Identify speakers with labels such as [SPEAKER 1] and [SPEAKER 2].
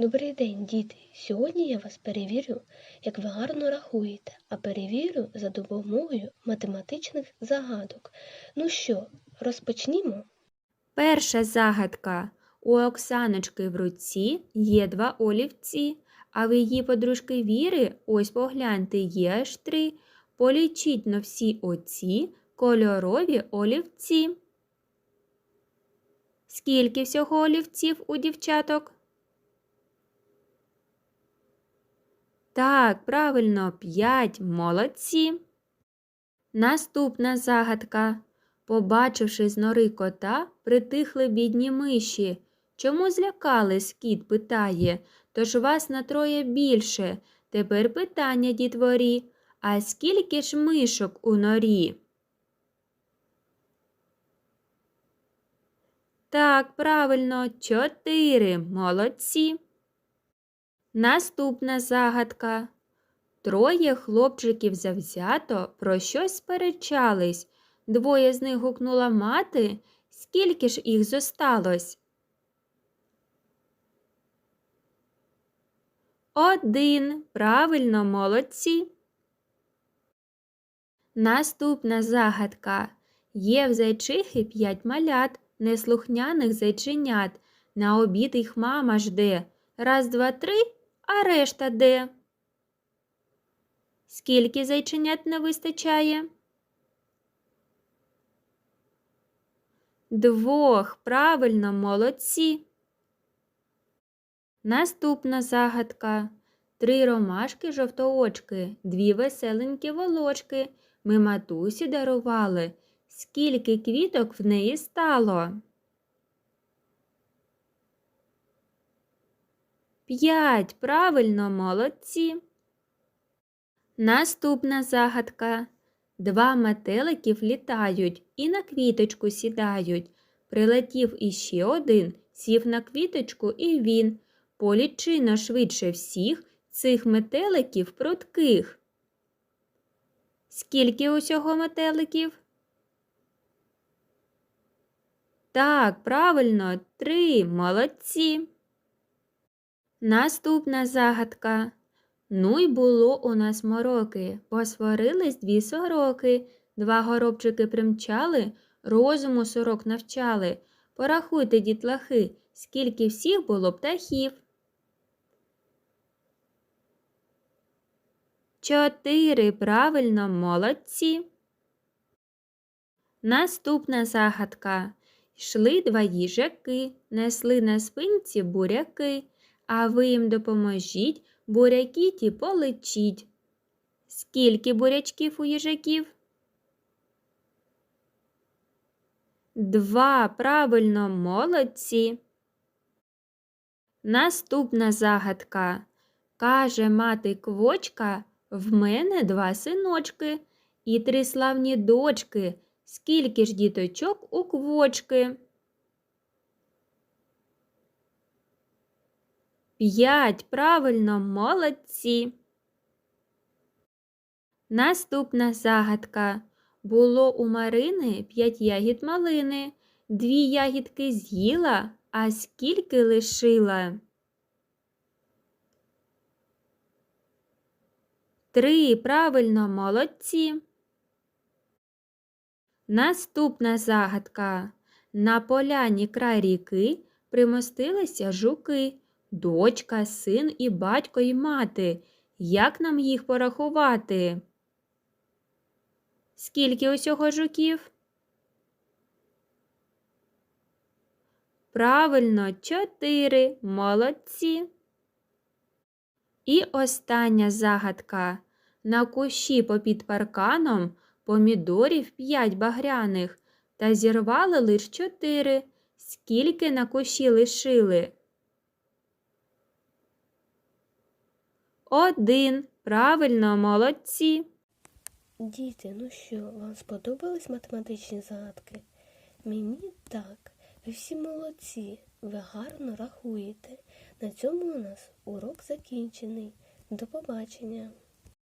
[SPEAKER 1] Добрий день, діти! Сьогодні я вас перевірю, як ви гарно рахуєте, а перевірю за допомогою математичних загадок. Ну що, розпочнімо?
[SPEAKER 2] Перша загадка. У Оксаночки в руці є два олівці, а в її подружки Віри, ось погляньте, є аж три. Полічіть на всі оці кольорові олівці. Скільки всього олівців у дівчаток? Так, правильно, п'ять. Молодці. Наступна загадка. Побачивши з нори кота, притихли бідні миші. Чому злякались, кіт питає, тож вас на троє більше. Тепер питання, дітворі, а скільки ж мишок у норі? Так, правильно, чотири. Молодці. Наступна загадка. Троє хлопчиків завзято про щось сперечались. Двоє з них гукнула мати. Скільки ж їх зосталось? Один. Правильно, молодці. Наступна загадка. Є в зайчихи п'ять малят, неслухняних зайченят. На обід їх мама жде. Раз, два, три, а решта де? Скільки зайченят не вистачає? Двох, правильно, молодці. Наступна загадка. Три ромашки жовтоочки, дві веселенькі волочки. Ми матусі дарували. Скільки квіток в неї стало? П'ять, правильно, молодці. Наступна загадка. Два метеликів літають і на квіточку сідають. Прилетів іще один, сів на квіточку і він. Полічино швидше всіх цих метеликів прутких. Скільки усього метеликів? Так, правильно, три. Молодці. Наступна загадка. Ну й було у нас мороки, посварились дві сороки, два горобчики примчали, розуму сорок навчали. Порахуйте, дітлахи, скільки всіх було птахів. Чотири, правильно, молодці. Наступна загадка. Йшли два їжаки, несли на спинці буряки, а ви їм допоможіть, буряки ті полечіть. Скільки бурячків у їжаків? Два, правильно, молодці. Наступна загадка. Каже мати квочка, в мене два синочки і три славні дочки. Скільки ж діточок у квочки? П'ять, правильно, молодці. Наступна загадка. Було у Марини п'ять ягід малини, дві ягідки з'їла, а скільки лишила? Три, правильно, молодці. Наступна загадка. На поляні край ріки примостилися жуки, дочка, син і батько і мати. Як нам їх порахувати? Скільки усього жуків? Правильно, чотири. Молодці. І остання загадка. На кущі попід парканом помідорів п'ять багряних, та зірвали лиш чотири. Скільки на кущі лишили? Один. Правильно, молодці.
[SPEAKER 1] Діти, ну що, вам сподобались математичні загадки? Мені так. Ви всі молодці, ви гарно рахуєте. На цьому у нас урок закінчений. До побачення.